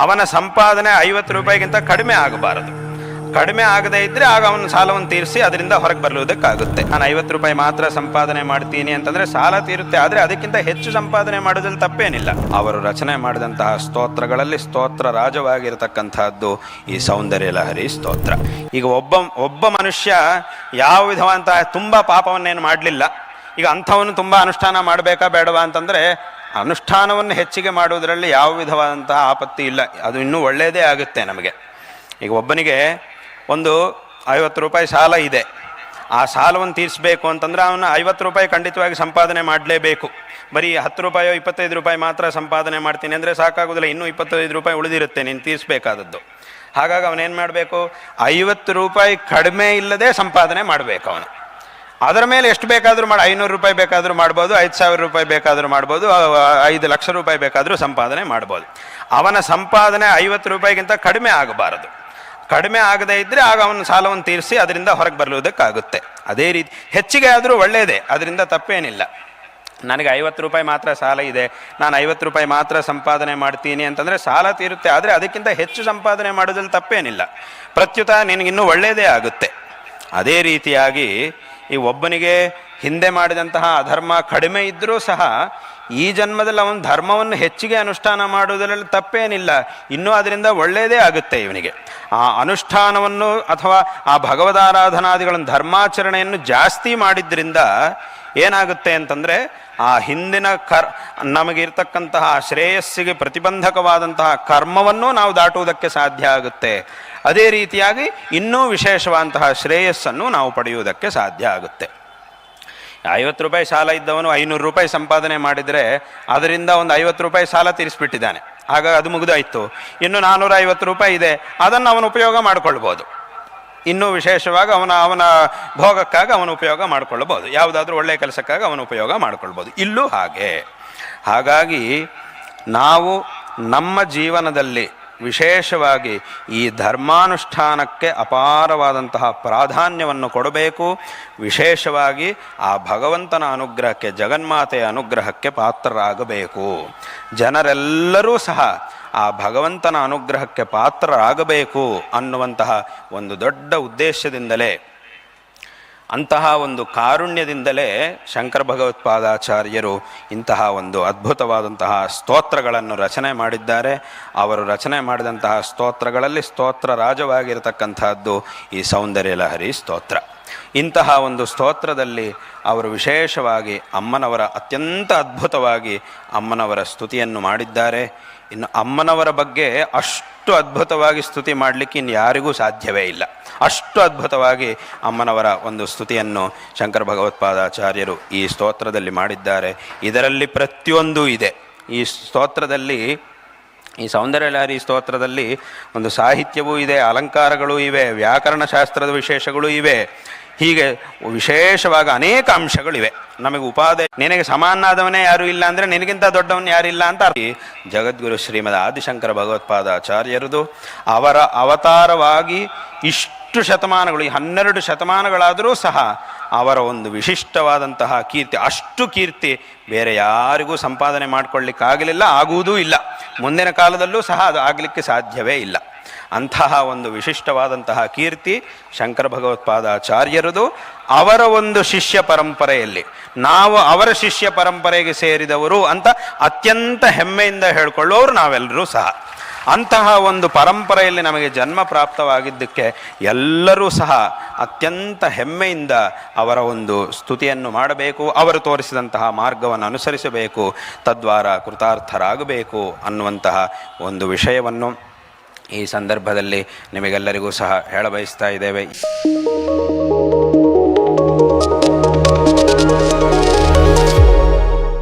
ಅವನ ಸಂಪಾದನೆ ಐವತ್ತು ರೂಪಾಯಿಗಿಂತ ಕಡಿಮೆ ಆಗಬಾರದು. ಕಡಿಮೆ ಆಗದೇ ಇದ್ದರೆ ಆಗ ಅವನ ಸಾಲವನ್ನು ತೀರಿಸಿ ಅದರಿಂದ ಹೊರಗೆ ಬರಲುವುದಕ್ಕಾಗುತ್ತೆ. ನಾನು ಐವತ್ತು ರೂಪಾಯಿ ಮಾತ್ರ ಸಂಪಾದನೆ ಮಾಡ್ತೀನಿ ಅಂತಂದ್ರೆ ಸಾಲ ತೀರುತ್ತೆ, ಆದರೆ ಅದಕ್ಕಿಂತ ಹೆಚ್ಚು ಸಂಪಾದನೆ ಮಾಡೋದ್ರಲ್ಲಿ ತಪ್ಪೇನಿಲ್ಲ. ಅವರು ರಚನೆ ಮಾಡಿದಂತಹ ಸ್ತೋತ್ರಗಳಲ್ಲಿ ಸ್ತೋತ್ರ ರಾಜವಾಗಿರತಕ್ಕಂತಹದ್ದು ಈ ಸೌಂದರ್ಯ ಲಹರಿ ಸ್ತೋತ್ರ. ಈಗ ಒಬ್ಬ ಒಬ್ಬ ಮನುಷ್ಯ ಯಾವ ವಿಧವಂತಹ ತುಂಬ ಪಾಪವನ್ನೇನು ಮಾಡಲಿಲ್ಲ. ಈಗ ಅಂಥವನ್ನು ತುಂಬ ಅನುಷ್ಠಾನ ಮಾಡಬೇಕಾ ಬೇಡವಾ ಅಂತಂದರೆ ಅನುಷ್ಠಾನವನ್ನು ಹೆಚ್ಚಿಗೆ ಮಾಡುವುದರಲ್ಲಿ ಯಾವ ವಿಧವಾದಂತಹ ಆಪತ್ತಿ ಇಲ್ಲ. ಅದು ಇನ್ನೂ ಒಳ್ಳೆಯದೇ ಆಗುತ್ತೆ ನಮಗೆ. ಈಗ ಒಬ್ಬನಿಗೆ ಒಂದು ಐವತ್ತು ರೂಪಾಯಿ ಸಾಲ ಇದೆ. ಆ ಸಾಲವನ್ನು ತೀರಿಸಬೇಕು ಅಂತಂದ್ರೆ ಅವನು ಐವತ್ತು ರೂಪಾಯಿ ಖಂಡಿತವಾಗಿ ಸಂಪಾದನೆ ಮಾಡಲೇಬೇಕು. ಬರೀ ಹತ್ತು ರೂಪಾಯೋ ಇಪ್ಪತ್ತೈದು ರೂಪಾಯಿ ಮಾತ್ರ ಸಂಪಾದನೆ ಮಾಡ್ತೀನಿ ಅಂದರೆ ಸಾಕಾಗೋದಿಲ್ಲ ಇನ್ನೂ ಇಪ್ಪತ್ತೈದು ರೂಪಾಯಿ ಉಳಿದಿರುತ್ತೆ ನೀನು ತೀರಿಸಬೇಕಾದದ್ದು. ಹಾಗಾಗಿ ಅವನೇನು ಮಾಡಬೇಕು? ಐವತ್ತು ರೂಪಾಯಿ ಕಡಿಮೆ ಇಲ್ಲದೆ ಸಂಪಾದನೆ ಮಾಡಬೇಕು ಅವನು. ಅದರ ಮೇಲೆ ಎಷ್ಟು ಬೇಕಾದರೂ ಮಾಡಿ, ಐನೂರು ರೂಪಾಯಿ ಬೇಕಾದರೂ ಮಾಡ್ಬೋದು, ಐದು ಸಾವಿರ ರೂಪಾಯಿ ಬೇಕಾದರೂ ಮಾಡ್ಬೋದು ಐದು ಲಕ್ಷ ರೂಪಾಯಿ ಬೇಕಾದರೂ ಸಂಪಾದನೆ ಮಾಡ್ಬೋದು. ಅವನ ಸಂಪಾದನೆ ಐವತ್ತು ರೂಪಾಯಿಗಿಂತ ಕಡಿಮೆ ಆಗಬಾರದು. ಕಡಿಮೆ ಆಗದೇ ಇದ್ದರೆ ಆಗ ಅವನ ಸಾಲವನ್ನು ತೀರಿಸಿ ಅದರಿಂದ ಹೊರಗೆ ಬರಲುವುದಕ್ಕಾಗುತ್ತೆ. ಅದೇ ರೀತಿ, ಹೆಚ್ಚಿಗೆ ಆದರೂ ಒಳ್ಳೆಯದೇ ಅದರಿಂದ ತಪ್ಪೇನಿಲ್ಲ. ನನಗೆ ಐವತ್ತು ರೂಪಾಯಿ ಮಾತ್ರ ಸಾಲ ಇದೆ, ನಾನು ಐವತ್ತು ರೂಪಾಯಿ ಮಾತ್ರ ಸಂಪಾದನೆ ಮಾಡ್ತೀನಿ ಅಂತಂದರೆ ಸಾಲ ತೀರುತ್ತೆ, ಆದರೆ ಅದಕ್ಕಿಂತ ಹೆಚ್ಚು ಸಂಪಾದನೆ ಮಾಡೋದ್ರಲ್ಲಿ ತಪ್ಪೇನಿಲ್ಲ. ಪ್ರತ್ಯುತ ನಿನಗಿನ್ನೂ ಒಳ್ಳೆಯದೇ ಆಗುತ್ತೆ. ಅದೇ ರೀತಿಯಾಗಿ ಈ ಒಬ್ಬನಿಗೆ ಹಿಂದೆ ಮಾಡಿದಂತಹ ಅಧರ್ಮ ಕಡಿಮೆ ಇದ್ದರೂ ಸಹ ಈ ಜನ್ಮದಲ್ಲಿ ಅವನ ಧರ್ಮವನ್ನು ಹೆಚ್ಚಿಗೆ ಅನುಷ್ಠಾನ ಮಾಡುವುದರಲ್ಲಿ ತಪ್ಪೇನಿಲ್ಲ. ಇನ್ನೂ ಅದರಿಂದ ಒಳ್ಳೆಯದೇ ಆಗುತ್ತೆ ಇವನಿಗೆ. ಆ ಅನುಷ್ಠಾನವನ್ನು ಅಥವಾ ಆ ಭಗವದಾರಾಧನಾದಿಗಳನ್ನು ಧರ್ಮಾಚರಣೆಯನ್ನು ಜಾಸ್ತಿ ಮಾಡಿದ್ರಿಂದ ಏನಾಗುತ್ತೆ ಅಂತಂದರೆ ಆ ಹಿಂದಿನ ಕರ್, ನಮಗಿರ್ತಕ್ಕಂತಹ ಶ್ರೇಯಸ್ಸಿಗೆ ಪ್ರತಿಬಂಧಕವಾದಂತಹ ಕರ್ಮವನ್ನು ನಾವು ದಾಟುವುದಕ್ಕೆ ಸಾಧ್ಯ ಆಗುತ್ತೆ. ಅದೇ ರೀತಿಯಾಗಿ ಇನ್ನೂ ವಿಶೇಷವಾದಂತಹ ಶ್ರೇಯಸ್ಸನ್ನು ನಾವು ಪಡೆಯುವುದಕ್ಕೆ ಸಾಧ್ಯ ಆಗುತ್ತೆ. ಐವತ್ತು ರೂಪಾಯಿ ಸಾಲ ಇದ್ದವನು ಐನೂರು ರೂಪಾಯಿ ಸಂಪಾದನೆ ಮಾಡಿದರೆ ಅದರಿಂದ ಒಂದು ಐವತ್ತು ರೂಪಾಯಿ ಸಾಲ ತೀರಿಸಿಬಿಟ್ಟಿದ್ದಾನೆ. ಆಗ ಅದು ಮುಗಿದಾಯಿತು. ಇನ್ನು ನಾನ್ನೂರ ಐವತ್ತು ರೂಪಾಯಿ ಇದೆ. ಅದನ್ನು ಅವನು ಉಪಯೋಗ ಮಾಡಿಕೊಳ್ಬೋದು. ಇನ್ನೂ ವಿಶೇಷವಾಗಿ ಅವನ ಅವನ ಭೋಗಕ್ಕಾಗಿ ಅವನು ಉಪಯೋಗ ಮಾಡಿಕೊಳ್ಳಬಹುದು. ಯಾವುದಾದ್ರೂ ಒಳ್ಳೆಯ ಕೆಲಸಕ್ಕಾಗಿ ಅವನು ಉಪಯೋಗ ಮಾಡಿಕೊಳ್ಬೋದು ಇಲ್ಲೂ ಹಾಗೆ. ಹಾಗಾಗಿ ನಾವು ನಮ್ಮ ಜೀವನದಲ್ಲಿ ವಿಶೇಷವಾಗಿ ಈ ಧರ್ಮಾನುಷ್ಠಾನಕ್ಕೆ ಅಪಾರವಾದಂತಹ ಪ್ರಾಧಾನ್ಯವನ್ನು ಕೊಡಬೇಕು. ವಿಶೇಷವಾಗಿ ಆ ಭಗವಂತನ ಅನುಗ್ರಹಕ್ಕೆ, ಜಗನ್ಮಾತೆಯ ಅನುಗ್ರಹಕ್ಕೆ ಪಾತ್ರರಾಗಬೇಕು. ಜನರೆಲ್ಲರೂ ಸಹ ಆ ಭಗವಂತನ ಅನುಗ್ರಹಕ್ಕೆ ಪಾತ್ರರಾಗಬೇಕು ಅನ್ನುವಂತಹ ಒಂದು ದೊಡ್ಡ ಉದ್ದೇಶದಿಂದಲೇ, ಅಂತಹ ಒಂದು ಕಾರುಣ್ಯದಿಂದಲೇ ಶಂಕರ ಭಗವತ್ಪಾದಾಚಾರ್ಯರು ಇಂತಹ ಒಂದು ಅದ್ಭುತವಾದಂತಹ ಸ್ತೋತ್ರಗಳನ್ನು ರಚನೆ ಮಾಡಿದ್ದಾರೆ. ಅವರು ರಚನೆ ಮಾಡಿದಂತಹ ಸ್ತೋತ್ರಗಳಲ್ಲಿ ಸ್ತೋತ್ರ ರಾಜವಾಗಿರತಕ್ಕಂತಹದ್ದು ಈ ಸೌಂದರ್ಯ ಲಹರಿ ಸ್ತೋತ್ರ. ಇಂತಹ ಒಂದು ಸ್ತೋತ್ರದಲ್ಲಿ ಅವರು ವಿಶೇಷವಾಗಿ ಅಮ್ಮನವರ ಅತ್ಯಂತ ಅದ್ಭುತವಾಗಿ ಅಮ್ಮನವರ ಸ್ತುತಿಯನ್ನು ಮಾಡಿದ್ದಾರೆ. ಇನ್ನು ಅಮ್ಮನವರ ಬಗ್ಗೆ ಅಷ್ಟು ಅದ್ಭುತವಾಗಿ ಸ್ತುತಿ ಮಾಡಲಿಕ್ಕೆ ಇನ್ನು ಯಾರಿಗೂ ಸಾಧ್ಯವೇ ಇಲ್ಲ. ಅಷ್ಟು ಅದ್ಭುತವಾಗಿ ಅಮ್ಮನವರ ಒಂದು ಸ್ತುತಿಯನ್ನು ಶಂಕರ ಭಗವತ್ಪಾದಾಚಾರ್ಯರು ಈ ಸ್ತೋತ್ರದಲ್ಲಿ ಮಾಡಿದ್ದಾರೆ. ಇದರಲ್ಲಿ ಪ್ರತಿಯೊಂದೂ ಇದೆ. ಈ ಸ್ತೋತ್ರದಲ್ಲಿ, ಈ ಸೌಂದರ್ಯಲಹರಿ ಸ್ತೋತ್ರದಲ್ಲಿ ಒಂದು ಸಾಹಿತ್ಯವೂ ಇದೆ, ಅಲಂಕಾರಗಳೂ ಇವೆ ವ್ಯಾಕರಣ ಶಾಸ್ತ್ರದ ವಿಶೇಷಗಳು ಇವೆ. ಹೀಗೆ ವಿಶೇಷವಾಗಿ ಅನೇಕ ಅಂಶಗಳಿವೆ. ನಮಗೆ ಉಪಾದೆ ನಿನಗೆ ಸಮಾನಾದವನೇ ಯಾರು ಇಲ್ಲ ಅಂದರೆ ನಿನಗಿಂತ ದೊಡ್ಡವನು ಯಾರಿಲ್ಲ ಅಂತ. ಜಗದ್ಗುರು ಶ್ರೀಮದ ಆದಿಶಂಕರ ಭಗವತ್ಪಾದಾಚಾರ್ಯರದು ಅವರ ಅವತಾರವಾಗಿ ಇಷ್ಟು ಶತಮಾನಗಳು, ಈ ಹನ್ನೆರಡು ಶತಮಾನಗಳಾದರೂ ಸಹ ಅವರ ಒಂದು ವಿಶಿಷ್ಟವಾದಂತಹ ಕೀರ್ತಿ, ಅಷ್ಟು ಕೀರ್ತಿ ಬೇರೆ ಯಾರಿಗೂ ಸಂಪಾದನೆ ಮಾಡಿಕೊಳ್ಳಿಕ್ಕಾಗಲಿಲ್ಲ, ಆಗುವುದೂ ಇಲ್ಲ. ಮುಂದಿನ ಕಾಲದಲ್ಲೂ ಸಹ ಅದು ಆಗಲಿಕ್ಕೆ ಸಾಧ್ಯವೇ ಇಲ್ಲ. ಅಂತಹ ಒಂದು ವಿಶಿಷ್ಟವಾದಂತಹ ಕೀರ್ತಿ ಶಂಕರ ಭಗವತ್ಪಾದಾಚಾರ್ಯರದು. ಅವರ ಒಂದು ಶಿಷ್ಯ ಪರಂಪರೆಯಲ್ಲಿ, ನಾವು ಅವರ ಶಿಷ್ಯ ಪರಂಪರೆಗೆ ಸೇರಿದವರು ಅಂತ ಅತ್ಯಂತ ಹೆಮ್ಮೆಯಿಂದ ಹೇಳ್ಕೊಳ್ಳೋರು ನಾವೆಲ್ಲರೂ ಸಹ. ಅಂತಹ ಒಂದು ಪರಂಪರೆಯಲ್ಲಿ ನಮಗೆ ಜನ್ಮ ಪ್ರಾಪ್ತವಾಗಿದ್ದಕ್ಕೆ ಎಲ್ಲರೂ ಸಹ ಅತ್ಯಂತ ಹೆಮ್ಮೆಯಿಂದ ಅವರ ಒಂದು ಸ್ತುತಿಯನ್ನು ಮಾಡಬೇಕು, ಅವರು ತೋರಿಸಿದಂತಹ ಮಾರ್ಗವನ್ನು ಅನುಸರಿಸಬೇಕು, ತದ್ವಾರ ಕೃತಾರ್ಥರಾಗಬೇಕು ಅನ್ನುವಂತಹ ಒಂದು ವಿಷಯವನ್ನು ಈ ಸಂದರ್ಭದಲ್ಲಿ ನಿಮಗೆಲ್ಲರಿಗೂ ಸಹ ಹೇಳಬಯಸ್ತಾ ಇದ್ದೇವೆ.